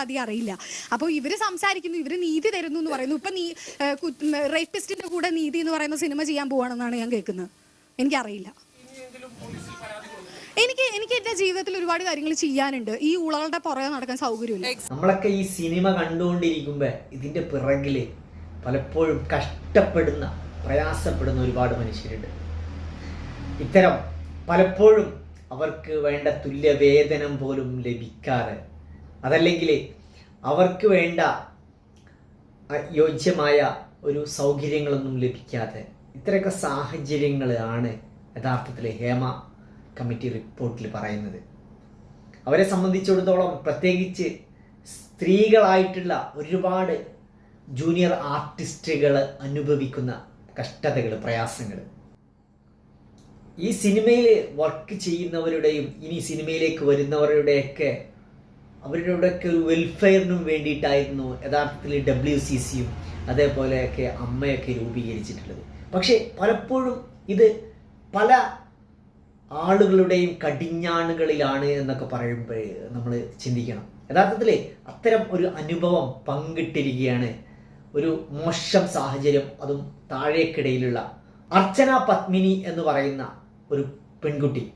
അധികം അറിയില്ല. അപ്പോൾ ഇവർ സംസാരിക്കുന്നു ഇവർ നീതി തരുന്നു എന്ന് പറയുന്നു. ഇപ്പൊ നീ റേപ്പിസ്റ്റിന്റെ കൂടെ നീതി എന്ന് പറയുന്ന സിനിമ ചെയ്യാൻ പോവാണെന്നാണ് ഞാൻ കേൾക്കുന്നത്. എനിക്കറിയില്ല. എനിക്ക് എനിക്ക് എന്റെ ജീവിതത്തിൽ ഒരുപാട് കാര്യങ്ങൾ ചെയ്യാനുണ്ട്. ഈ ഉളകളുടെ പുറകെ നടക്കാൻ സൗകര്യമില്ല. നമ്മളൊക്കെ ഈ സിനിമ കണ്ടുകൊണ്ടിരിക്കുമ്പോ ഇതിന്റെ പിറകിൽ പലപ്പോഴും കഷ്ടപ്പെടുന്ന പ്രയാസപ്പെടുന്ന ഒരുപാട് മനുഷ്യരുണ്ട്. ഇത്തരം പലപ്പോഴും അവർക്ക് വേണ്ട തുല്യ തുല്യവേതനം പോലും ലഭിക്കാതെ അതല്ലെങ്കിൽ അവർക്ക് വേണ്ട യോജ്യമായ ഒരു സൗകര്യങ്ങളൊന്നും ലഭിക്കാതെ ഇത്രയൊക്കെ സാഹചര്യങ്ങളാണ് യഥാർത്ഥത്തിൽ ഹേമ കമ്മിറ്റി റിപ്പോർട്ടിൽ പറയുന്നത്. അവരെ സംബന്ധിച്ചിടത്തോളം പ്രത്യേകിച്ച് സ്ത്രീകളായിട്ടുള്ള ഒരുപാട് ജൂനിയർ ആർട്ടിസ്റ്റുകൾ അനുഭവിക്കുന്ന കഷ്ടതകൾ പ്രയാസങ്ങൾ ഈ സിനിമയിൽ വർക്ക് ചെയ്യുന്നവരുടെയും ഇനി സിനിമയിലേക്ക് വരുന്നവരുടെയൊക്കെ അവരുടെയൊക്കെ വെൽഫെയറിനും വേണ്ടിയിട്ടായിരുന്നു യഥാർത്ഥത്തിൽ ഡബ്ല്യു സി സിയും അതേപോലെയൊക്കെ അമ്മയൊക്കെ രൂപീകരിച്ചിട്ടുള്ളത്. പക്ഷേ പലപ്പോഴും ഇത് പല ആളുകളുടെയും കടിഞ്ഞാണുകളിലാണ് എന്നൊക്കെ പറയുമ്പോൾ നമ്മൾ ചിന്തിക്കണം. യഥാർത്ഥത്തിൽ അത്തരം ഒരു അനുഭവം പങ്കിട്ടിരിക്കുകയാണ്. ഒരു മോശം സാഹചര്യം അതും താഴേക്കിടയിലുള്ള അർച്ചന പത്മിനി എന്ന് പറയുന്ന ഒരു പെൺകുട്ടി.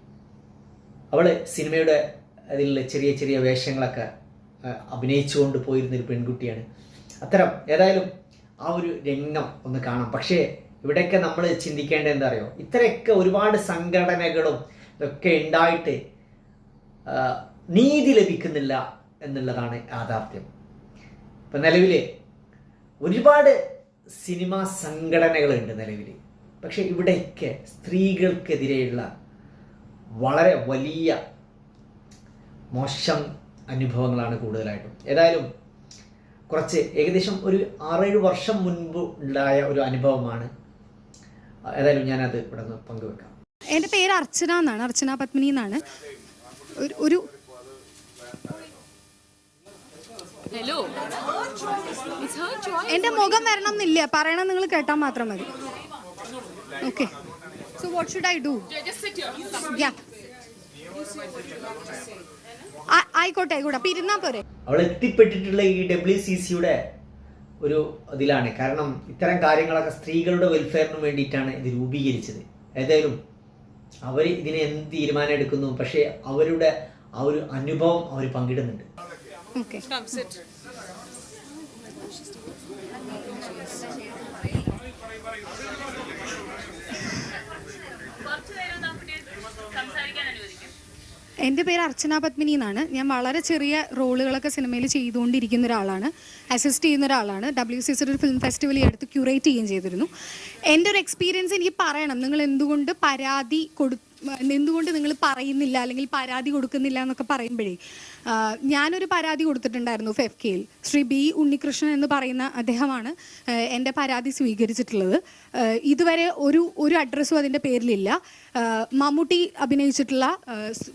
അവൾ സിനിമയുടെ അതിൽ ചെറിയ ചെറിയ വേഷങ്ങളൊക്കെ അഭിനയിച്ചുകൊണ്ട് പോയിരുന്ന ഒരു പെൺകുട്ടിയാണ്. അത്തരം ഏതായാലും ആ ഒരു രംഗം ഒന്ന് കാണാം. പക്ഷേ ഇവിടെയൊക്കെ നമ്മൾ ചിന്തിക്കേണ്ടത് എന്താ അറിയോ ഇത്രയൊക്കെ ഒരുപാട് സംഘടനകളും ഇതൊക്കെ ഉണ്ടായിട്ട് നീതി ലഭിക്കുന്നില്ല എന്നുള്ളതാണ് യാഥാർത്ഥ്യം. ഇപ്പം നിലവിൽ ഒരുപാട് സിനിമാ സംഘടനകളുണ്ട് നിലവിൽ പക്ഷേ ഇവിടെയൊക്കെ സ്ത്രീകൾക്കെതിരെയുള്ള വളരെ വലിയ മോശം അനുഭവങ്ങളാണ് കൂടുതലായിട്ടും. ഏതായാലും കുറച്ച് ഏകദേശം ഒരു ആറേഴ് വർഷം മുൻപ് ഉണ്ടായ ഒരു അനുഭവമാണ്. ഏതായാലും ഞാനത് ഇവിടെ നിന്ന് പങ്കുവെക്കാം. എന്റെ പേര് അർച്ചന എന്നാണ്. അർച്ചന പത്മിനി എന്നാണ്. ഒരു- ഹലോ മുഖം വരണം എന്നില്ല പറയണം നിങ്ങൾ കേട്ടാൽ മാത്രം മതി. Okay. So what should I do ya ആയിക്കോട്ടെ ആയിക്കോട്ടെ. അപ്പൊ ഇരുന്നാ പോരെ. അവൾ എത്തിപ്പെട്ടിട്ടുള്ള ഈ ഡബ്ല്യു സി സിയുടെ ഒരു ഇതിലാണ്. കാരണം ഇത്തരം കാര്യങ്ങളൊക്കെ സ്ത്രീകളുടെ വെൽഫെയറിന് വേണ്ടിയിട്ടാണ് ഇത് രൂപീകരിച്ചത്. ഏതായാലും അവർ ഇതിനെ എന്ത് തീരുമാനം എടുക്കുന്നു പക്ഷേ അവരുടെ ആ ഒരു അനുഭവം അവർ പങ്കിടുന്നുണ്ട്. ഓക്കെ. എന്റെ പേര് അർച്ചന പത്മിനി എന്നാണ്. ഞാൻ വളരെ ചെറിയ റോളുകളൊക്കെ സിനിമയിൽ ചെയ്തുകൊണ്ടിരിക്കുന്ന ഒരാളാണ്. അസിസ്റ്റ് ചെയ്യുന്ന ഒരാളാണ്. ഡബ്ല്യു സി ഒരു ഫിലിം ഫെസ്റ്റിവൽ ഈ അടുത്ത് ക്യൂറേറ്റ് ചെയ്യുകയും ചെയ്തിരുന്നു. എന്റെ ഒരു എക്സ്പീരിയൻസ് എനിക്ക് പറയണം. നിങ്ങൾ എന്തുകൊണ്ട് പരാതി കൊടു എന്തുകൊണ്ട് നിങ്ങൾ പറയുന്നില്ല അല്ലെങ്കിൽ പരാതി കൊടുക്കുന്നില്ല എന്നൊക്കെ പറയുമ്പോഴേ ഞാനൊരു പരാതി കൊടുത്തിട്ടുണ്ടായിരുന്നു ഫെഫ്കെയിൽ ശ്രീ ബി ഉണ്ണികൃഷ്ണൻ എന്ന് പറയുന്ന അദ്ദേഹമാണ് എന്റെ പരാതി സ്വീകരിച്ചിട്ടുള്ളത്. ഇതുവരെ ഒരു ഒരു അഡ്രസ്സും അതിന്റെ പേരിലില്ല. മമ്മൂട്ടി അഭിനയിച്ചിട്ടുള്ള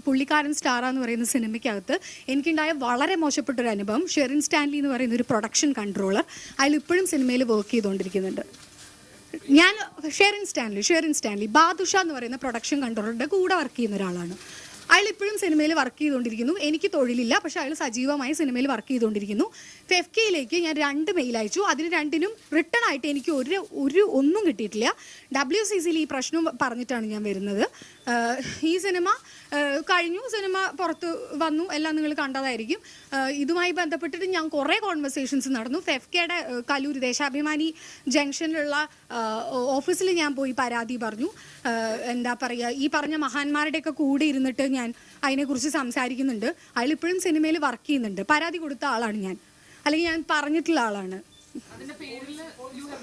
പുള്ളിക്കാരൻ സ്റ്റാർ എന്ന് പറയുന്ന സിനിമയ്ക്കകത്ത് എനിക്കുണ്ടായ വളരെ മോശപ്പെട്ടൊരു അനുഭവം ഷെറിൻ സ്റ്റാൻലി എന്ന് പറയുന്ന ഒരു പ്രൊഡക്ഷൻ കൺട്രോളർ അതിൽ ഇപ്പോഴും സിനിമയിൽ വർക്ക് ചെയ്തുകൊണ്ടിരിക്കുന്നുണ്ട്. ഞാൻ ഷെറിൻ സ്റ്റാൻലി ഷെറിൻ സ്റ്റാൻലി ബാദുഷ എന്ന് പറയുന്ന പ്രൊഡക്ഷൻ കൺട്രോളറുടെ കൂടെ വർക്ക് ചെയ്യുന്ന ഒരാളാണ്. അയാൾ ഇപ്പോഴും സിനിമയിൽ വർക്ക് ചെയ്തുകൊണ്ടിരിക്കുന്നു. എനിക്ക് തൊഴിലില്ല പക്ഷെ അയാൾ സജീവമായി സിനിമയിൽ വർക്ക് ചെയ്തുകൊണ്ടിരിക്കുന്നു. ഫെഫ് കെയിലേക്ക് ഞാൻ രണ്ട് മെയിൽ അയച്ചു. അതിന് രണ്ടിനും റിട്ടേൺ ആയിട്ട് എനിക്ക് ഒരു ഒരു ഒന്നും കിട്ടിയിട്ടില്ല. ഡബ്ല്യു സി സിയിൽ ഈ പ്രശ്നം പറഞ്ഞിട്ടാണ് ഞാൻ വരുന്നത്. ഈ സിനിമ കഴിഞ്ഞു സിനിമ പുറത്ത് വന്നു എല്ലാം നിങ്ങൾ കണ്ടതായിരിക്കും. ഇതുമായി ബന്ധപ്പെട്ടിട്ട് ഞാൻ കുറേ കോൺവെർസേഷൻസ് നടന്നു. ഫെഫ്കയുടെ കലൂർ ദേശാഭിമാനി ജംഗ്ഷനിലുള്ള ഓഫീസിൽ ഞാൻ പോയി പരാതി പറഞ്ഞു. എന്താ പറയുക ഈ പറഞ്ഞ മഹാന്മാരുടെയൊക്കെ കൂടെ ഇരുന്നിട്ട് ഞാൻ അതിനെക്കുറിച്ച് സംസാരിക്കുന്നുണ്ട്. അയാളിപ്പോഴും സിനിമയിൽ വർക്ക് ചെയ്യുന്നുണ്ട്. പരാതി കൊടുത്ത ആളാണ് ഞാൻ. അല്ലെങ്കിൽ ഞാൻ പറഞ്ഞിട്ടുള്ള ആളാണ്. I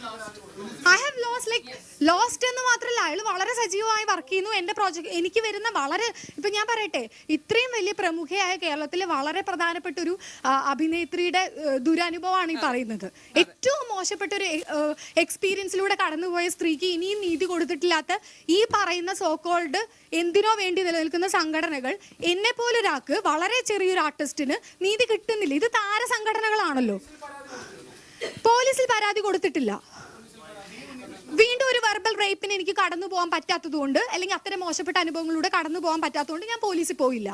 have lost like lost എന്ന് മാത്രമല്ല അയാൾ വളരെ സജീവമായി വർക്ക് ചെയ്യുന്നു. എന്റെ പ്രോജക്റ്റ് എനിക്ക് വരുന്ന വളരെ ഇപ്പം ഞാൻ പറയട്ടെ ഇത്രയും വലിയ പ്രമുഖയായ കേരളത്തിലെ വളരെ പ്രധാനപ്പെട്ട ഒരു അഭിനേത്രിയുടെ ദുരനുഭവമാണ് ഈ പറയുന്നത്. ഏറ്റവും മോശപ്പെട്ട ഒരു എക്സ്പീരിയൻസിലൂടെ കടന്നുപോയ സ്ത്രീക്ക് ഇനിയും നീതി കൊടുത്തിട്ടില്ലാത്ത ഈ പറയുന്ന സോക്കോൾഡ് എന്തിനോ വേണ്ടി നിലനിൽക്കുന്ന സംഘടനകൾ എന്നെ പോലൊരാൾക്ക് വളരെ ചെറിയൊരു ആർട്ടിസ്റ്റിന് നീതി കിട്ടുന്നില്ല. ഇത് താര സംഘടനകളാണല്ലോ പോലീസിൽ പരാതി കൊടുത്തിട്ടില്ല. വീണ്ടും ഒരു വെർബൽ റേപ്പിന് എനിക്ക് കടന്നു പോകാൻ പറ്റാത്തതുകൊണ്ട് അല്ലെങ്കിൽ അത്തരം മോശപ്പെട്ട അനുഭവങ്ങളിലൂടെ കടന്നു പോകാൻ പറ്റാത്തതുകൊണ്ട് ഞാൻ പോലീസിൽ പോയില്ല.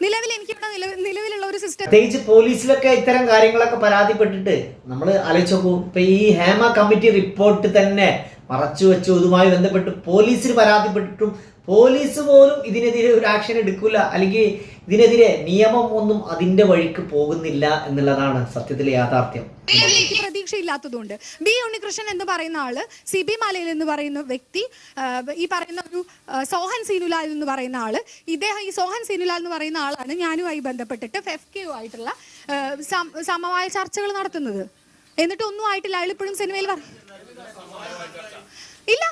നിലവിൽ എനിക്ക് ഇവിടെ നിലവിലുള്ള ഒരു സിസ്റ്റം പ്രത്യേകിച്ച് പോലീസിലൊക്കെ ഇത്തരം കാര്യങ്ങളൊക്കെ പരാതിപ്പെട്ടിട്ട് നമ്മൾ ആലോചിച്ച് ഇപ്പൊ ഈ ഹേമ കമ്മിറ്റി റിപ്പോർട്ട് തന്നെ മറച്ചു വെച്ചു. ഇതുമായി ബന്ധപ്പെട്ട് പോലീസിന് പരാതിപ്പെട്ടിട്ടും പോലീസ് പോലും ഇതിനെതിരെ ഒരു ആക്ഷൻ എടുക്കില്ല അല്ലെങ്കിൽ ഇതിനെതിരെ നിയമം ഒന്നും അതിന്റെ വഴിക്ക് പോകുന്നില്ല എന്നുള്ളതാണ് സത്യത്തിലെ യാഥാർത്ഥ്യം. എനിക്ക് പ്രതീക്ഷയില്ലാത്തതുകൊണ്ട് ബി ഉണ്ണികൃഷ്ണൻ എന്ന് പറയുന്ന ആൾ സി ബി മലയിൽ എന്ന് പറയുന്ന വ്യക്തി ഈ പറയുന്ന ഒരു സോഹൻ സീനുലാൽ എന്ന് പറയുന്ന ആൾ ഇദ്ദേഹം ഈ സോഹൻ സീനുലാൽ എന്ന് പറയുന്ന ആളാണ് ഞാനുമായി ബന്ധപ്പെട്ടിട്ട് എഫ് കെ ആയിട്ടുള്ള സമവായ ചർച്ചകൾ നടത്തുന്നത്. എന്നിട്ടൊന്നും ആയിട്ടില്ല. അയാൾ ഇപ്പോഴും സിനിമയിൽ പറ ഇല്ല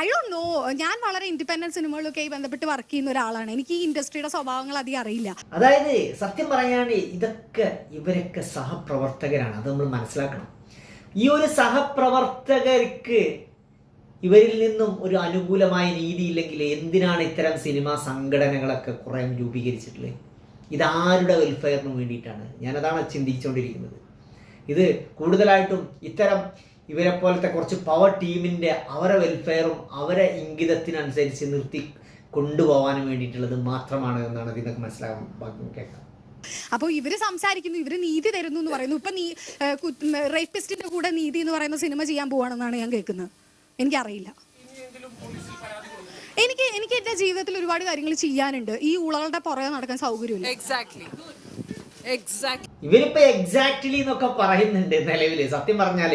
ഐ ഡോണ്ട് നോ ഞാൻ വളരെ ഇൻഡിപെൻഡന്റ് സിനിമകളിലൊക്കെ ബന്ധപ്പെട്ട് വർക്ക് ചെയ്യുന്ന ഒരാളാണ്. എനിക്ക് ഈ ഇൻഡസ്ട്രിയുടെ സ്വഭാവങ്ങൾ അധികം അറിയില്ല. അതായത് സത്യം പറയാൻ ഇതൊക്കെ ഇവരൊക്കെ സഹപ്രവർത്തകരാണ്. അത് നമ്മൾ മനസ്സിലാക്കണം. ഈ ഒരു സഹപ്രവർത്തകർക്ക് ഇവരിൽ നിന്നും ഒരു അനുകൂലമായ രീതി ഇല്ലെങ്കിൽ എന്തിനാണ് ഇത്തരം സിനിമാ സംഘടനകളൊക്കെ കുറേ രൂപീകരിച്ചിട്ടുള്ളത്? ഇതാരുടെ വെൽഫെയറിന് വേണ്ടിയിട്ടാണ്? ഞാനതാണ് ചിന്തിച്ചുകൊണ്ടിരിക്കുന്നത്. ഇത് കൂടുതലായിട്ടും ഇത്തരം ഇവരെ പോലത്തെ കുറച്ച് പവർ ടീമിന്റെ അവരെ വെൽഫെയറും അവരെ ഇംഗിതത്തിനനുസരിച്ച് നിർത്തി കൊണ്ടുപോകാനും വേണ്ടിയിട്ടുള്ളത് മാത്രമാണ് എന്നാണ് ഇതിനൊക്കെ മനസ്സിലാകാൻ ബാക്കി കേൾക്കാം. അപ്പോൾ ഇവർ സംസാരിക്കുന്നു ഇവർ നീതി തരുന്നു എന്ന് പറയുന്നു. ഇപ്പൊ നീ റേപ്പിസ്റ്റിന്റെ കൂടെ നീതി എന്ന് പറയുന്ന സിനിമ ചെയ്യാൻ പോവാണെന്നാണ് ഞാൻ കേൾക്കുന്നത്. എനിക്കറിയില്ല. എനിക്ക് എനിക്ക് എന്റെ ജീവിതത്തിൽ ഒരുപാട് കാര്യങ്ങൾ ചെയ്യാനുണ്ട്. ഈ ഉളകളുടെ പുറകെ നടക്കാൻ സൗകര്യമില്ല. Exactly. എക്സാക്ട് ഇവരിപ്പോ എക്സാക്ട്ലി എന്നൊക്കെ പറയുന്നുണ്ട് നിലവിൽ. സത്യം പറഞ്ഞാൽ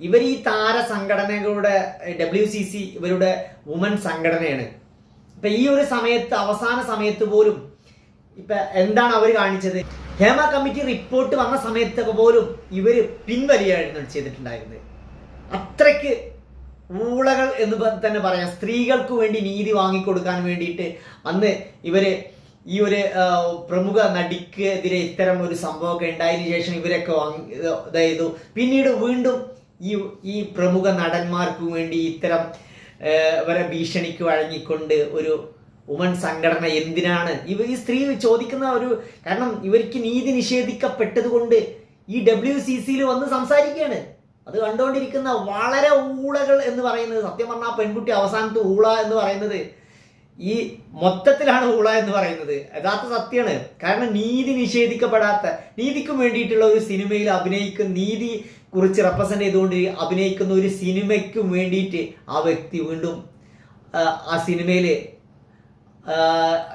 ഇവർ ഈ താര സംഘടനകളുടെ ഡബ്ല്യു സി സി ഇവരുടെ വുമൻ സംഘടനയാണ്. ഇപ്പൊ ഈ ഒരു സമയത്ത് അവസാന സമയത്ത് പോലും ഇപ്പൊ എന്താണ് അവർ കാണിച്ചത്? ഹേമ കമ്മിറ്റി റിപ്പോർട്ട് വന്ന സമയത്തൊക്കെ പോലും ഇവർ പിൻവലിയായിരുന്നു ചെയ്തിട്ടുണ്ടായിരുന്നത്. അത്രയ്ക്ക് ഊളകൾ എന്ന് തന്നെ പറയാം. സ്ത്രീകൾക്ക് വേണ്ടി നീതി വാങ്ങിക്കൊടുക്കാൻ വേണ്ടിയിട്ട് അന്ന് ഇവർ ഈ ഒരു പ്രമുഖ നടിക്കെതിരെ ഇത്തരം ഒരു സംഭവമൊക്കെ ഉണ്ടായതിനു ശേഷം ഇവരൊക്കെ വാങ്ങി ഇതായതു പിന്നീട് വീണ്ടും ഈ ഈ പ്രമുഖ നടന്മാർക്ക് വേണ്ടി ഇത്തരം വരെ ഭീഷണിക്ക് വഴങ്ങിക്കൊണ്ട് ഒരു ഉമൻ സംഘടന എന്തിനാണ്? ഇവ ഈ സ്ത്രീ ചോദിക്കുന്ന ഒരു കാരണം ഇവർക്ക് നീതി നിഷേധിക്കപ്പെട്ടത് കൊണ്ട് ഈ ഡബ്ല്യു സി സിയിൽ വന്ന് സംസാരിക്കുകയാണ്. അത് കണ്ടുകൊണ്ടിരിക്കുന്ന വളരെ ഊളകൾ എന്ന് പറയുന്നത് സത്യം പറഞ്ഞാൽ പെൺകുട്ടി അവസാനത്ത് ഊള എന്ന് പറയുന്നത് ഈ മൊത്തത്തിലാണ് ഊള എന്ന് പറയുന്നത്. യഥാർത്ഥ സത്യമാണ്. കാരണം നീതി നിഷേധിക്കപ്പെടാത്ത നീതിക്ക് വേണ്ടിയിട്ടുള്ള ഒരു സിനിമയിൽ അഭിനയിക്കുന്ന നീതി കുറിച്ച് റെപ്രസെന്റ് ചെയ്തുകൊണ്ട് അഭിനയിക്കുന്ന ഒരു സിനിമയ്ക്കും വേണ്ടിയിട്ട് ആ വ്യക്തി വീണ്ടും ആ, സിനിമയിൽ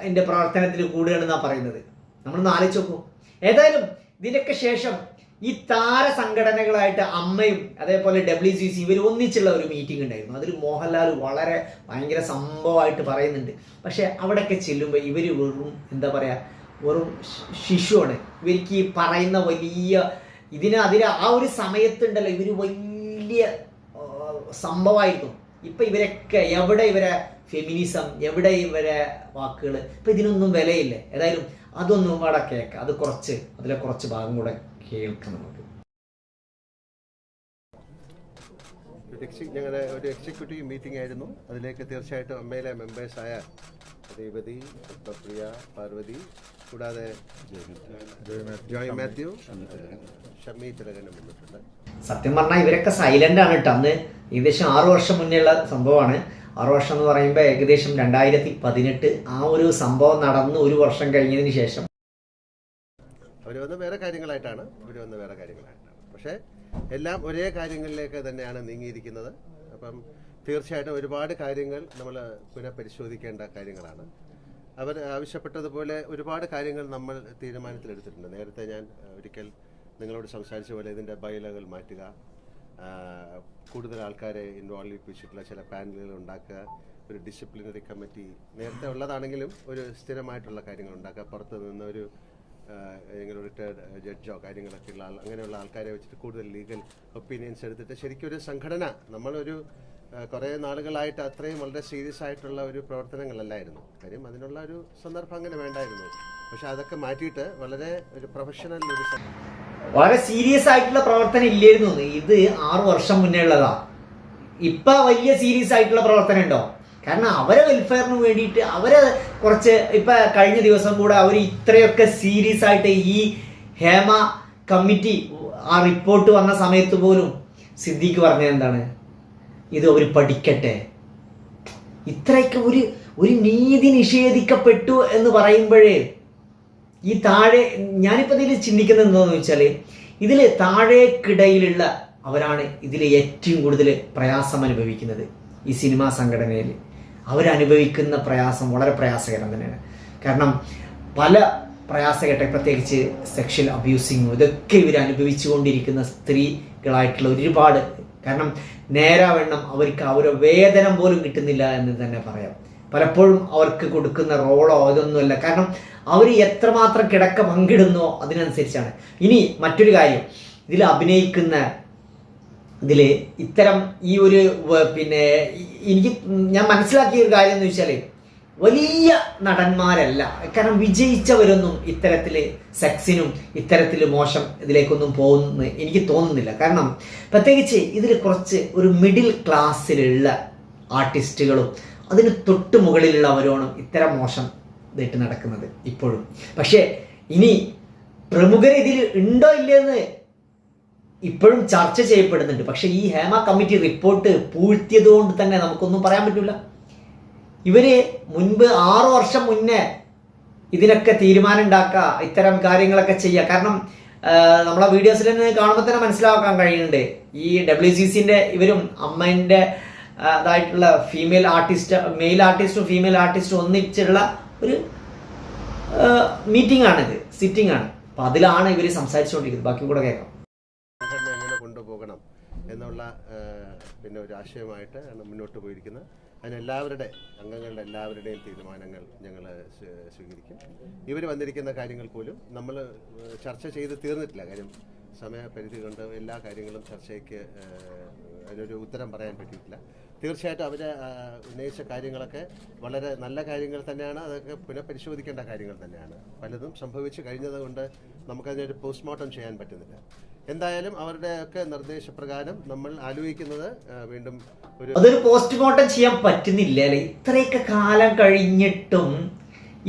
എന്റെ പ്രവർത്തനത്തിൽ കൂടുകയാണെന്നാണ് പറയുന്നത്. നമ്മളൊന്ന് ആലോചിച്ച് നോക്കൂ. ഏതായാലും ഇതിനൊക്കെ ശേഷം ഈ താര സംഘടനകളായിട്ട് അമ്മയും അതേപോലെ ഡബ്ല്യു സി സി ഇവർ ഒന്നിച്ചുള്ള ഒരു മീറ്റിംഗ് ഉണ്ടായിരുന്നു. അതിൽ മോഹൻലാൽ വളരെ ഭയങ്കര സംഭവമായിട്ട് പറയുന്നുണ്ട്. പക്ഷേ അവിടെയൊക്കെ ചെല്ലുമ്പോൾ ഇവർ വെറും എന്താ പറയുക വെറും ശിശുവാണ്. ഇവർക്ക് ഈ പറയുന്ന വലിയ ഇതിന് അതിന് ആ ഒരു സമയത്തുണ്ടല്ലോ ഇവർ വലിയ സംഭവമായിരുന്നു. ഇപ്പൊ ഇവരൊക്കെ എവിടെ ഇവരെ ഫെമിനിസം എവിടെ ഇവരെ വാക്കുകൾ ഇപ്പൊ ഇതിനൊന്നും വിലയില്ല. ഏതായാലും അതൊന്നും അവിടെ കേൾക്കാം. അത് കുറച്ച് അതിലെ കുറച്ച് ഭാഗം കൂടെ കേൾക്കാം നമുക്ക് ഒരു എക്സി- ഞങ്ങളുടെ ഒരു എക്സിക്യൂട്ടീവ് മീറ്റിംഗ് ആയിരുന്നു. അതിലേക്ക് തീർച്ചയായിട്ടും അമ്മയിലെ മെമ്പേഴ്സായ രേവതി പത്മപ്രിയ പാർവതി കൂടാതെ ജോയ് മാത്യു ഷമ്മി തിലകനും വന്നിട്ടുണ്ട്. സത്യം പറഞ്ഞാൽ ഇവരൊക്കെ സൈലന്റ് ആണ് കേട്ടോ അന്ന് ഏകദേശം ആറു വർഷം മുന്നേ ഉള്ള സംഭവമാണ്. ആറു വർഷം എന്ന് പറയുമ്പോൾ ഏകദേശം രണ്ടായിരത്തി പതിനെട്ട് ആ ഒരു സംഭവം നടന്ന് ഒരു വർഷം കഴിഞ്ഞതിന് ശേഷം. അവർ വന്ന് വേറെ കാര്യങ്ങളായിട്ടാണ്. ഇവർ വന്ന് വേറെ കാര്യങ്ങളായിട്ടാണ്. പക്ഷേ എല്ലാം ഒരേ കാര്യങ്ങളിലേക്ക് തന്നെയാണ് നീങ്ങിയിരിക്കുന്നത്. അപ്പം തീർച്ചയായിട്ടും ഒരുപാട് കാര്യങ്ങൾ നമ്മൾ പുനഃപരിശോധിക്കേണ്ട കാര്യങ്ങളാണ്. അവർ ആവശ്യപ്പെട്ടതുപോലെ ഒരുപാട് കാര്യങ്ങൾ നമ്മൾ തീരുമാനത്തിലെടുത്തിട്ടുണ്ട്. നേരത്തെ ഞാൻ ഒരിക്കൽ നിങ്ങളോട് സംസാരിച്ച പോലെ ഇതിന്റെ ബൈലകൾ മാറ്റുക കൂടുതൽ ആൾക്കാരെ ഇൻവോൾവ് ചെയ്യിപ്പിച്ചിട്ടുള്ള ചില പാനലുകൾ ഉണ്ടാക്കുക ഒരു ഡിസിപ്ലിനറി കമ്മിറ്റി നേരത്തെ ഉള്ളതാണെങ്കിലും ഒരു സ്ഥിരമായിട്ടുള്ള കാര്യങ്ങൾ ഉണ്ടാക്കുക പുറത്തു നിന്ന് ഒരു ഏതെങ്കിലും റിട്ടയർഡ് ജഡ്ജോ കാര്യങ്ങളൊക്കെ ഉള്ള ആൾ അങ്ങനെയുള്ള ആൾക്കാരെ വെച്ചിട്ട് കൂടുതൽ ലീഗൽ ഒപ്പീനിയൻസ് എടുത്തിട്ട് ശരിക്കും ഒരു സംഘടന നമ്മളൊരു കുറേ നാളുകളായിട്ട് അത്രയും വളരെ സീരിയസ് ആയിട്ടുള്ള ഒരു പ്രവർത്തനങ്ങളല്ലായിരുന്നു. കാര്യം അതിനുള്ള ഒരു സന്ദർഭം അങ്ങനെ വേണ്ടായിരുന്നു. പക്ഷെ അതൊക്കെ മാറ്റിയിട്ട് വളരെ ഒരു പ്രൊഫഷണൽ ഒരു വളരെ സീരിയസ് ആയിട്ടുള്ള പ്രവർത്തനം ഇല്ലായിരുന്നു. ഇത് ആറു വർഷം മുന്നേ ഉള്ളതാ. ഇപ്പൊ വലിയ സീരിയസ് ആയിട്ടുള്ള പ്രവർത്തനം ഉണ്ടോ? കാരണം അവരെ വെൽഫെയറിന് വേണ്ടിയിട്ട് അവരെ കുറച്ച് ഇപ്പൊ കഴിഞ്ഞ ദിവസം കൂടെ അവർ ഇത്രയൊക്കെ സീരിയസ് ആയിട്ട് ഈ ഹേമ കമ്മിറ്റി ആ റിപ്പോർട്ട് വന്ന സമയത്ത് പോലും സിദ്ദീഖ് പറഞ്ഞത് എന്താണ്? ഇത് അവർ പഠിക്കട്ടെ. ഇത്രയൊക്കെ ഒരു ഒരു നീതി നിഷേധിക്കപ്പെട്ടു എന്ന് പറയുമ്പോഴേ ഈ താഴെ ഞാനിപ്പോൾ ഇതിൽ ചിന്തിക്കുന്നത് എന്താണെന്ന് വെച്ചാൽ ഇതിൽ താഴേക്കിടയിലുള്ള അവരാണ് ഇതിൽ ഏറ്റവും കൂടുതൽ പ്രയാസം അനുഭവിക്കുന്നത് ഈ സിനിമാ സംഘടനയിൽ അവരനുഭവിക്കുന്ന പ്രയാസം വളരെ പ്രയാസകരം തന്നെയാണ്. കാരണം പല പ്രയാസഘട്ട പ്രത്യേകിച്ച് സെക്ഷൽ അബ്യൂസിങ്ങും ഇതൊക്കെ ഇവർ അനുഭവിച്ചുകൊണ്ടിരിക്കുന്ന സ്ത്രീകളായിട്ടുള്ള ഒരുപാട്. കാരണം നേരാവണ്ണം അവർക്ക് ഒരു വേതനം പോലും കിട്ടുന്നില്ല എന്ന് തന്നെ പറയാം. പലപ്പോഴും അവർക്ക് കൊടുക്കുന്ന റോളോ ഇതൊന്നുമല്ല. കാരണം അവർ എത്രമാത്രം കിടക്ക പങ്കിടുന്നോ അതിനനുസരിച്ചാണ്. ഇനി മറ്റൊരു കാര്യം. ഇതിൽ അഭിനയിക്കുന്ന ഇതിൽ ഇത്തരം ഈ ഒരു പിന്നെ എനിക്ക് ഞാൻ മനസ്സിലാക്കിയ ഒരു കാര്യം എന്ന് വെച്ചാൽ വലിയ നടന്മാരല്ല. കാരണം വിജയിച്ചവരൊന്നും ഇത്തരത്തിൽ സെക്സിനും ഇത്തരത്തിൽ മോശം ഇതിലേക്കൊന്നും പോകുന്നു എനിക്ക് തോന്നുന്നില്ല. കാരണം പ്രത്യേകിച്ച് ഇതിൽ കുറച്ച് ഒരു മിഡിൽ ക്ലാസ്സിലുള്ള ആർട്ടിസ്റ്റുകളും അതിന് തൊട്ട് മുകളിലുള്ളവരോണം ഇത്തരം മോശം ഇതായിട്ട് നടക്കുന്നത് ഇപ്പോഴും. പക്ഷേ ഇനി പ്രമുഖർ ഇതിൽ ഉണ്ടോ ഇല്ലയെന്ന് ഇപ്പോഴും ചർച്ച ചെയ്യപ്പെടുന്നുണ്ട്. പക്ഷേ ഈ ഹേമ കമ്മിറ്റി റിപ്പോർട്ട് പൂഴ്ത്തിയത് കൊണ്ട് തന്നെ നമുക്കൊന്നും പറയാൻ പറ്റില്ല ഇവർ മുൻപ് ആറു വർഷം മുന്നേ ഇതിനൊക്കെ തീരുമാനം ഉണ്ടാക്കുക ഇത്തരം കാര്യങ്ങളൊക്കെ ചെയ്യുക. കാരണം നമ്മളെ വീഡിയോസിൽ നിന്ന് കാണുമ്പോൾ തന്നെ മനസ്സിലാക്കാൻ കഴിയുന്നുണ്ട്. ഈ ഡബ്ല്യു സി സിന്റെ ഇവരും അമ്മേന്റെ അതായിട്ടുള്ള ഫീമെയിൽ ആർട്ടിസ്റ്റ് മെയിൽ ആർട്ടിസ്റ്റും ഫീമെയിൽ ആർട്ടിസ്റ്റും ഒന്നിച്ചുള്ള ഒരു മീറ്റിംഗ് ആണിത് സിറ്റിംഗ് ആണ്. അപ്പൊ അതിലാണ് ഇവർ സംസാരിച്ചുകൊണ്ടിരിക്കുന്നത്. ബാക്കി കൂടെ കേൾക്കാം. എന്നുള്ള പിന്നെ ഒരു ആശയമായിട്ട് മുന്നോട്ട് പോയിരിക്കുന്നത്. അതിനെല്ലാവരുടെ അംഗങ്ങളുടെ എല്ലാവരുടെയും തീരുമാനങ്ങൾ ഞങ്ങൾ സ്വീകരിക്കും. ഇവർ വന്നിരിക്കുന്ന കാര്യങ്ങൾ പോലും നമ്മൾ ചർച്ച ചെയ്ത് തീർന്നിട്ടില്ല. കാര്യം സമയപരിധി കൊണ്ട് എല്ലാ കാര്യങ്ങളും ചർച്ചയ്ക്ക് അതിനൊരു ഉത്തരം പറയാൻ പറ്റിയിട്ടില്ല. തീർച്ചയായിട്ടും അവർ ഉന്നയിച്ച കാര്യങ്ങളൊക്കെ വളരെ നല്ല കാര്യങ്ങൾ തന്നെയാണ്. അതൊക്കെ പുനഃപരിശോധിക്കേണ്ട കാര്യങ്ങൾ തന്നെയാണ്. പലതും സംഭവിച്ചു കഴിഞ്ഞതുകൊണ്ട് നമുക്കതിനൊരു പോസ്റ്റ്മോർട്ടം ചെയ്യാൻ പറ്റുന്നില്ല. എന്തായാലും അവരുടെ ഒക്കെ നിർദ്ദേശപ്രകാരം നമ്മൾ ആലോചിക്കുന്നത് വീണ്ടും ഒരു അതൊരു പോസ്റ്റ്മോർട്ടം ചെയ്യാൻ പറ്റുന്നില്ല അല്ലെ? ഇത്രയൊക്കെ കാലം കഴിഞ്ഞിട്ടും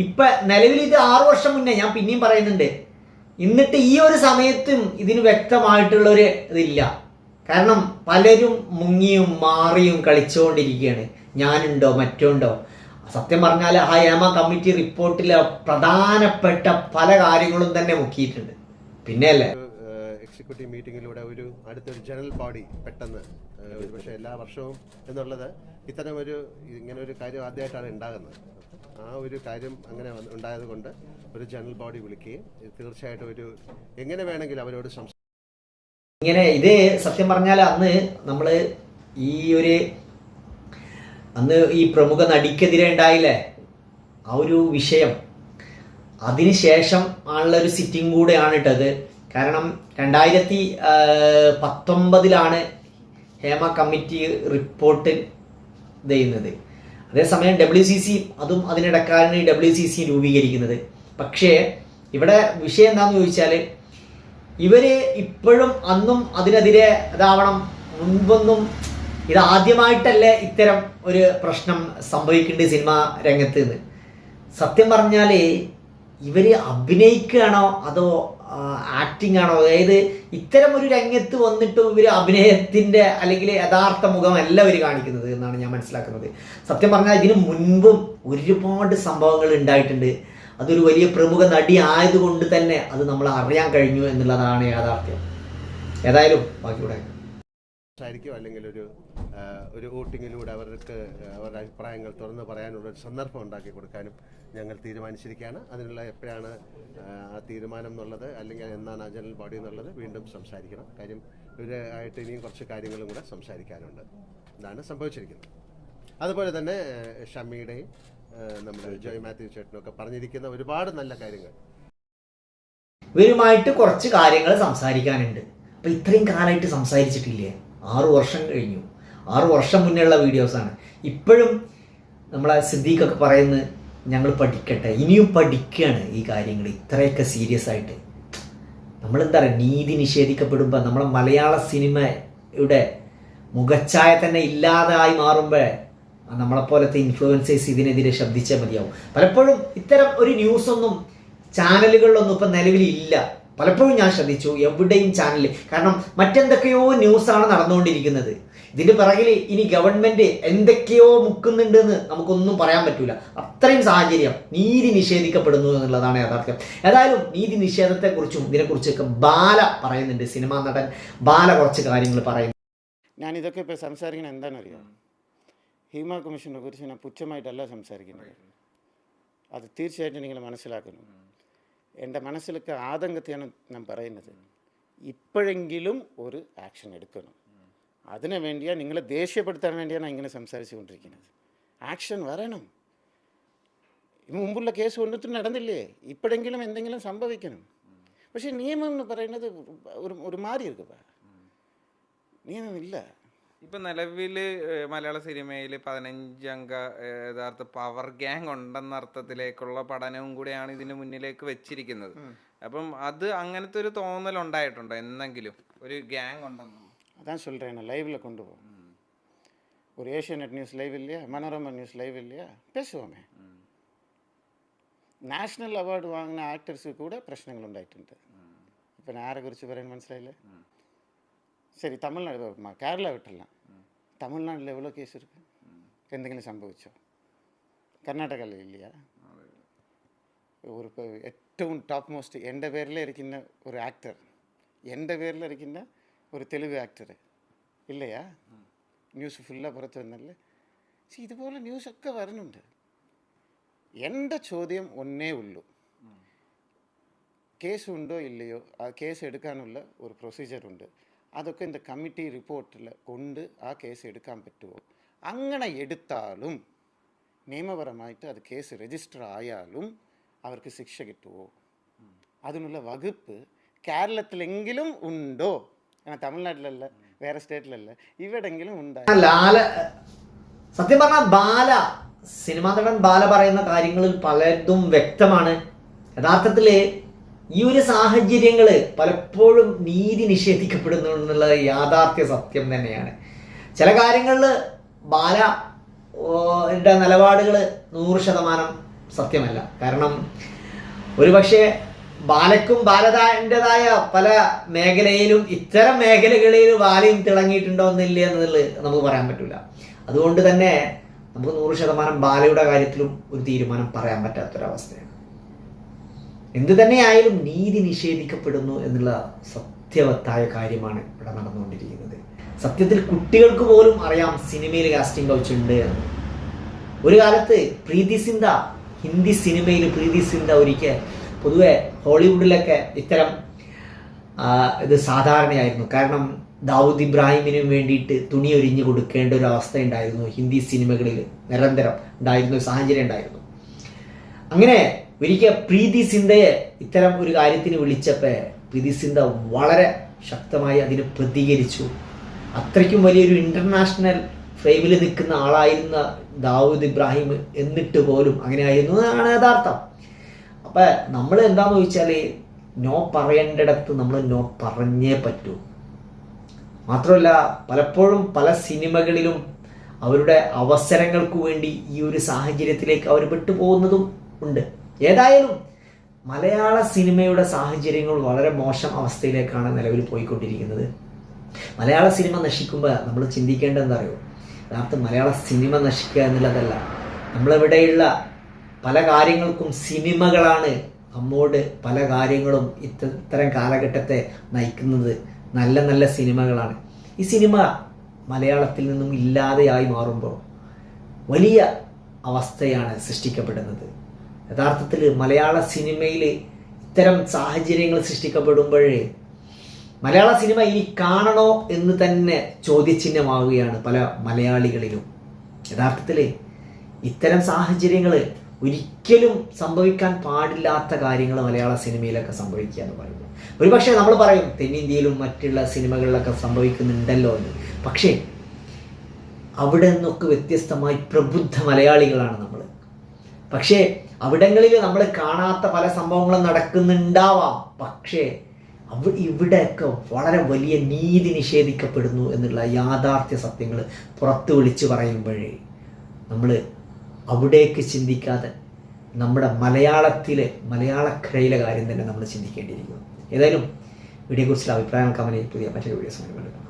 ഇപ്പൊ നിലവിൽ ഇത് ആറു വർഷം മുന്നേ ഞാൻ പിന്നെയും പറയുന്നുണ്ട്. എന്നിട്ട് ഈ ഒരു സമയത്തും ഇതിന് വ്യക്തമായിട്ടുള്ള ഒരു ഇതില്ല. കാരണം പലരും മുങ്ങിയും മാറിയും കളിച്ചുകൊണ്ടിരിക്കുകയാണ്. ഞാനുണ്ടോ മറ്റുണ്ടോ? സത്യം പറഞ്ഞാൽ ആ ഏമ കമ്മിറ്റി റിപ്പോർട്ടിലെ പ്രധാനപ്പെട്ട പല കാര്യങ്ങളും തന്നെ മുക്കിയിട്ടുണ്ട്. പിന്നെയല്ലേ? എക്സിക്യൂട്ടീവ് മീറ്റിങ്ങിലൂടെ ഒരു അടുത്തൊരു ജനറൽ ബോഡി പെട്ടെന്ന് ഒരു പക്ഷേ എല്ലാ വർഷവും എന്നുള്ളത് ഇത്തരം ഒരു ഇങ്ങനെ ഒരു കാര്യം ആദ്യമായിട്ടാണ് ഉണ്ടാകുന്നത്. ആ ഒരു കാര്യം അങ്ങനെ ഉണ്ടായതുകൊണ്ട് ഉണ്ടായത് കൊണ്ട് ഒരു ജനറൽ ബോഡി വിളിക്കുകയും തീർച്ചയായിട്ടും ഒരു എങ്ങനെ വേണമെങ്കിലും അവരോട് സംസാരിക്കും. ഇങ്ങനെ ഇത് സത്യം പറഞ്ഞാൽ അന്ന് നമ്മൾ ഈ ഒരു അന്ന് ഈ പ്രമുഖ നടിക്കെതിരെ ഉണ്ടായില്ലേ ആ ഒരു വിഷയം. അതിനുശേഷം ആണുള്ള ഒരു സിറ്റിംഗ് കൂടെയാണ് ഇട്ടത്. കാരണം രണ്ടായിരത്തി പത്തൊമ്പതിലാണ് ഹേമ കമ്മിറ്റി റിപ്പോർട്ട് ചെയ്യുന്നത്. അതേസമയം ഡബ്ല്യു സി സി അതും അതിനിടക്കാരാണ് ഈ ഡബ്ല്യു സി സി രൂപീകരിക്കുന്നത്. പക്ഷേ ഇവിടെ വിഷയം എന്താണെന്ന് ചോദിച്ചാൽ ഇവർ ഇപ്പോഴും അന്നും അതിനെതിരെ ഇതാവണം മുൻപൊന്നും ഇത് ആദ്യമായിട്ടല്ലേ ഇത്തരം ഒരു പ്രശ്നം സംഭവിക്കേണ്ട സിനിമ രംഗത്ത് നിന്ന്. സത്യം പറഞ്ഞാൽ ഇവർ അഭിനയിക്കുകയാണോ അതോ ആക്ടിംഗ് ആണോ? അതായത് ഇത്തരം ഒരു രംഗത്ത് വന്നിട്ട് ഇവർ അഭിനയത്തിന്റെ അല്ലെങ്കിൽ യഥാർത്ഥ മുഖമല്ല ഇവർ കാണിക്കുന്നത് എന്നാണ് ഞാൻ മനസ്സിലാക്കുന്നത്. സത്യം പറഞ്ഞാൽ ഇതിനു മുൻപും ഒരുപാട് സംഭവങ്ങൾ ഉണ്ടായിട്ടുണ്ട്. അതൊരു വലിയ പ്രമുഖ നടി ആയതുകൊണ്ട് തന്നെ അത് നമ്മൾ അറിയാൻ കഴിഞ്ഞു എന്നുള്ളതാണ് യാഥാർത്ഥ്യം. ഏതായാലും ബാക്കിയൂടെ സംസാരിക്കും അല്ലെങ്കിൽ ഒരു ഒരു വോട്ടിങ്ങിലൂടെ അവർക്ക് അവരുടെ അഭിപ്രായങ്ങൾ തുറന്നു പറയാനുള്ള ഒരു സന്ദർഭം ഉണ്ടാക്കി കൊടുക്കാനും ഞങ്ങൾ തീരുമാനിച്ചിരിക്കുകയാണ്. അതിനുള്ള എപ്പോഴാണ് ആ, തീരുമാനം എന്നുള്ളത് അല്ലെങ്കിൽ എന്നാണ് ആ ജനറൽ ബോഡി എന്നുള്ളത് വീണ്ടും സംസാരിക്കണം. കാര്യം ഇവരായിട്ട് ഇനിയും കുറച്ച് കാര്യങ്ങളും കൂടെ സംസാരിക്കാനുണ്ട്. ഇതാണ് സംഭവിച്ചിരിക്കുന്നത്. അതുപോലെ തന്നെ ഷമ്മിയുടെയും നമ്മുടെ ജോയ് മാത്യു ചേട്ടനും ഒക്കെ പറഞ്ഞിരിക്കുന്ന ഒരുപാട് നല്ല കാര്യങ്ങൾ. ഇവരുമായിട്ട് കുറച്ച് കാര്യങ്ങൾ സംസാരിക്കാനുണ്ട്. അപ്പൊ ഇത്രയും കാലമായിട്ട് സംസാരിച്ചിട്ടില്ലേ? ആറു വർഷം കഴിഞ്ഞു. ആറു വർഷം മുന്നേയുള്ള വീഡിയോസാണ് ഇപ്പോഴും നമ്മളെ സിദ്ദീഖൊക്കെ പറയുന്നത് ഞങ്ങൾ പഠിക്കട്ടെ ഇനിയും പഠിക്കുകയാണ് ഈ കാര്യങ്ങൾ. ഇത്രയൊക്കെ സീരിയസ് ആയിട്ട്. നമ്മളെന്താ പറയുക നീതി നിഷേധിക്കപ്പെടുമ്പോൾ നമ്മളെ മലയാള സിനിമയുടെ മുഖച്ഛായ തന്നെ ഇല്ലാതായി മാറുമ്പോൾ നമ്മളെപ്പോലത്തെ ഇൻഫ്ലുവൻസേഴ്സ് ഇതിനെതിരെ ശബ്ദിച്ചാൽ മതിയാവും. പലപ്പോഴും ഇത്തരം ഒരു ന്യൂസൊന്നും ചാനലുകളിലൊന്നും ഇപ്പം നിലവിലില്ല. പലപ്പോഴും ഞാൻ ശ്രദ്ധിച്ചു എവിടെയും ചാനലിൽ കാരണം മറ്റെന്തൊക്കെയോ ന്യൂസാണ് നടന്നുകൊണ്ടിരിക്കുന്നത്. ഇതിന്റെ പിറകിൽ ഇനി ഗവൺമെന്റ് എന്തൊക്കെയോ മുക്കുന്നുണ്ടെന്ന് നമുക്കൊന്നും പറയാൻ പറ്റൂല. അത്രയും സാഹചര്യം നീതി നിഷേധിക്കപ്പെടുന്നു എന്നുള്ളതാണ് യാഥാർത്ഥ്യം. ഏതായാലും നീതി നിഷേധത്തെക്കുറിച്ചും ഇതിനെക്കുറിച്ചൊക്കെ ബാല പറയുന്നുണ്ട്. സിനിമാ നടൻ ബാല കുറച്ച് കാര്യങ്ങൾ പറയുന്നു. ഞാൻ ഇതൊക്കെ ഇപ്പോൾ സംസാരിക്കുന്നത് എന്താണെന്നറിയാം? ഹീമ കമ്മീഷനെ കുറിച്ച് ഞാൻ പുച്ഛമായിട്ടല്ല സംസാരിക്കുന്നത്. അത് തീർച്ചയായിട്ടും നിങ്ങൾ മനസ്സിലാക്കണം എന്റെ മനസ്സിലൊക്കെ ആതങ്കത്തെയാണ് ഞാൻ പറയുന്നത്. ഇപ്പോഴെങ്കിലും ഒരു ആക്ഷൻ എടുക്കണം. അതിനു വേണ്ടിയാണ് നിങ്ങളെ ദേഷ്യപ്പെടുത്താൻ വേണ്ടിയാണ് ഇങ്ങനെ സംസാരിച്ചു കൊണ്ടിരിക്കുന്നത് ആക്ഷൻ വരണം മുമ്പുള്ള കേസ് ഒന്നും നടന്നില്ലേ? ഇപ്പോഴെങ്കിലും എന്തെങ്കിലും സംഭവിക്കണം. പക്ഷേ നിയമം എന്ന് പറയുന്നത് ഒരു ഒരു മാറി ഇരിക്കുക നിയമമില്ല ഇപ്പൊ നിലവിൽ മലയാള സിനിമയിൽ പതിനഞ്ചംഗ ഏഹ്, യഥാർത്ഥ പവർ ഗ്യാങ് ഉണ്ടെന്ന അർത്ഥത്തിലേക്കുള്ള പഠനവും കൂടെയാണ് ഇതിന് മുന്നിലേക്ക് വെച്ചിരിക്കുന്നത് അപ്പം അത് അങ്ങനത്തെ ഒരു തോന്നൽ ഉണ്ടായിട്ടുണ്ടോ എന്നെങ്കിലും ഒരു ഗ്യാങ് ഉണ്ടെന്ന് அதான் சொல்கிறேன் நான் லைவில் கொண்டு போவோம் ஒரு ஏஷியநெட் நியூஸ் லைவ் இல்லையா மனோரமா நியூஸ் லைவ் இல்லையா பேசுவோமே നാഷണൽ അവാർഡ് വാങ്ങുന്ന ആക്ടേഴ്സ് കൂടെ പ്രശ്നങ്ങൾ ഉണ്ടായിട്ടുണ്ട് ഇപ്പം ഞാൻ ആരെ കുറിച്ച് പറയാൻ മനസ്സിലായില്ലേ சரி தமிழ்நாடு இருக்குமா கேரளா விட்டுடலாம் தமிழ்நாட்டில் எவ்வளோ கேஸ் இருக்குது எந்தங்களும் சம்பவிச்சோம் கர்நாடகாவில் இல்லையா ஒரு ഏറ്റവും ടോപ്പ് മോസ്റ്റ് എൻ്റെ പേരിലിരിക്കുന്ന ഒരു ആക്ടർ എൻ്റെ പേരിലിരിക്കുന്ന ഒരു തെലുങ്ക് ആക്ടർ ഇല്ലയാ ന്യൂസ് ഫുള്ളാ പുറത്ത് വന്നല്ലേ സി ഇതുപോലെ ന്യൂസൊക്കെ വരുന്നുണ്ട് എൻ്റെ ചോദ്യം ഒന്നേ ഉള്ളൂ കേസ് ഉണ്ടോ ഇല്ലയോ ആ കേസ് എടുക്കാനുള്ള ഒരു പ്രൊസീജിയർ ഉണ്ട് അതൊക്കെ இந்த കമ്മിറ്റി റിപ്പോർട്ടിൽ കൊണ്ട് ആ കേസ് എടുക്കാൻ പറ്റുമോ അങ്ങനെ എടുത്താലും നിയമപരമായിട്ട് അത് കേസ് രജിസ്റ്റർ ആയാലും അവർക്ക് ശിക്ഷ കിട്ടുമോ അതിനുള്ള വകുപ്പ് കേരളത്തിലെങ്കിലും ഉണ്ടോ കാരണം തമിഴ്നാട്ടിലല്ല വേറെ സ്റ്റേറ്റിലല്ല ഇവിടെങ്കിലും ഉണ്ടായി ലാല സത്യം പറഞ്ഞാൽ ബാല സിനിമാ നടൻ ബാല പറയുന്ന കാര്യങ്ങളിൽ പലതും വ്യക്തമാണ് യഥാർത്ഥത്തിൽ ഈ ഒരു സാഹചര്യങ്ങൾ പലപ്പോഴും നീതി നിഷേധിക്കപ്പെടുന്നു എന്നുള്ളത് യാഥാർത്ഥ്യ സത്യം തന്നെയാണ്. ചില കാര്യങ്ങളിൽ ബാല നിലപാടുകൾ നൂറ് ശതമാനം സത്യമല്ല. കാരണം ഒരുപക്ഷെ ബാലക്കും ബാലതാന്റെതായ പല മേഖലയിലും ഇത്തരം മേഖലകളിൽ ബാലയും തിളങ്ങിയിട്ടുണ്ടോ എന്നില്ല എന്നുള്ളത് നമുക്ക് പറയാൻ പറ്റില്ല അതുകൊണ്ട് തന്നെ നമുക്ക് നൂറ് ശതമാനം ബാലയുടെ കാര്യത്തിലും ഒരു തീരുമാനം പറയാൻ പറ്റാത്തൊരവസ്ഥയാണ്. എന്ത് തന്നെയായാലും നീതി നിഷേധിക്കപ്പെടുന്നു എന്നുള്ള സത്യവത്തായ കാര്യമാണ് ഇവിടെ നടന്നുകൊണ്ടിരിക്കുന്നത്. സത്യത്തിൽ കുട്ടികൾക്ക് പോലും അറിയാം സിനിമയിൽ കാസ്റ്റിംഗ് കൗച്ച് ഉണ്ട് എന്ന്. ഒരു കാലത്ത് പ്രീതി സിന്ത ഹിന്ദി സിനിമയിൽ പ്രീതി സിന്ത ഒരിക്കൽ പൊതുവെ ഹോളിവുഡിലൊക്കെ ഇത്തരം ഇത് സാധാരണയായിരുന്നു. കാരണം ദാവൂദ് ഇബ്രാഹിമിനും വേണ്ടിയിട്ട് തുണി ഒരിഞ്ഞു കൊടുക്കേണ്ട ഒരു അവസ്ഥ ഉണ്ടായിരുന്നു ഹിന്ദി സിനിമകളിൽ നിരന്തരം ഉണ്ടായിരുന്ന ഒരു സാഹചര്യം ഉണ്ടായിരുന്നു. അങ്ങനെ ഒരിക്കൽ പ്രീതി സിന്ധയെ ഇത്തരം ഒരു കാര്യത്തിന് വിളിച്ചപ്പോൾ പ്രീതി സിന്ധ വളരെ ശക്തമായി അതിന് പ്രതികരിച്ചു. അത്രയ്ക്കും വലിയൊരു ഇന്റർനാഷണൽ ഫ്രെയിമിൽ നിൽക്കുന്ന ആളായിരുന്ന ദാവൂദ് ഇബ്രാഹിം എന്നിട്ട് പോലും അങ്ങനെ ആയിരുന്നു എന്നാണ് യഥാർത്ഥം. അപ്പോൾ നമ്മൾ എന്താന്ന് ചോദിച്ചാൽ നോ പറയേണ്ടിടത്ത് നമ്മൾ നോ പറഞ്ഞേ പറ്റൂ. മാത്രമല്ല പലപ്പോഴും പല സിനിമകളിലും അവരുടെ അവസരങ്ങൾക്ക് വേണ്ടി ഈ ഒരു സാഹചര്യത്തിലേക്ക് അവർ വിട്ടുപോകുന്നതും ഉണ്ട്. ഏതായാലും മലയാള സിനിമയുടെ സാഹചര്യങ്ങൾ വളരെ മോശം അവസ്ഥയിലേക്കാണ് നിലവിൽ പോയിക്കൊണ്ടിരിക്കുന്നത്. മലയാള സിനിമ നശിക്കുമ്പോൾ നമ്മൾ ചിന്തിക്കേണ്ടത് എന്താ അറിയോ യഥാർത്ഥ മലയാള സിനിമ നശിക്കുക എന്നുള്ളതല്ല. നമ്മളിവിടെയുള്ള പല കാര്യങ്ങൾക്കും സിനിമകളാണ് നമ്മോട് പല കാര്യങ്ങളും ഇത്ത- ഇത്തരം കാലഘട്ടത്തെ നയിക്കുന്നത്. നല്ല നല്ല സിനിമകളാണ്. ഈ സിനിമ മലയാളത്തിൽ നിന്നും ഇല്ലാതെയായി മാറുമ്പോൾ വലിയ അവസ്ഥയാണ് സൃഷ്ടിക്കപ്പെടുന്നത്. യഥാർത്ഥത്തിൽ മലയാള സിനിമയിൽ ഇത്തരം സാഹചര്യങ്ങൾ സൃഷ്ടിക്കപ്പെടുമ്പോഴേ മലയാള സിനിമ ഇനി കാണണോ എന്ന് തന്നെ ചോദ്യചിഹ്നമാവുകയാണ് പല മലയാളികളിലും. യഥാർത്ഥത്തിൽ ഇത്തരം സാഹചര്യങ്ങൾ ഒരിക്കലും സംഭവിക്കാൻ പാടില്ലാത്ത കാര്യങ്ങൾ മലയാള സിനിമയിലൊക്കെ സംഭവിക്കുക എന്ന് പറയുന്നത് ഒരുപക്ഷെ നമ്മൾ പറയും തെന്നിന്ത്യയിലും മറ്റുള്ള സിനിമകളിലൊക്കെ സംഭവിക്കുന്നുണ്ടല്ലോ എന്ന്. പക്ഷേ അവിടെ നിന്നൊക്കെ വ്യത്യസ്തമായി പ്രബുദ്ധ മലയാളികളാണ് നമ്മൾ. പക്ഷേ അവിടങ്ങളിൽ നമ്മൾ കാണാത്ത പല സംഭവങ്ങളും നടക്കുന്നുണ്ടാവാം. പക്ഷേ അവ ഇവിടെയൊക്കെ വളരെ വലിയ നീതി നിഷേധിക്കപ്പെടുന്നു എന്നുള്ള യാഥാർത്ഥ്യ സത്യങ്ങൾ പുറത്തു വിളിച്ചു പറയുമ്പോഴേ നമ്മൾ അവിടേക്ക് ചിന്തിക്കാതെ നമ്മുടെ മലയാളത്തിലെ മലയാളക്കരയിലെ കാര്യം തന്നെ നമ്മൾ ചിന്തിക്കേണ്ടിയിരിക്കുന്നു. ഏതായാലും വീഡിയോയെക്കുറിച്ചുള്ള അഭിപ്രായങ്ങൾ കമന്റ് പുതിയ മറ്റൊരു വീഡിയോസ് കണ്ടുപിടിക്കാം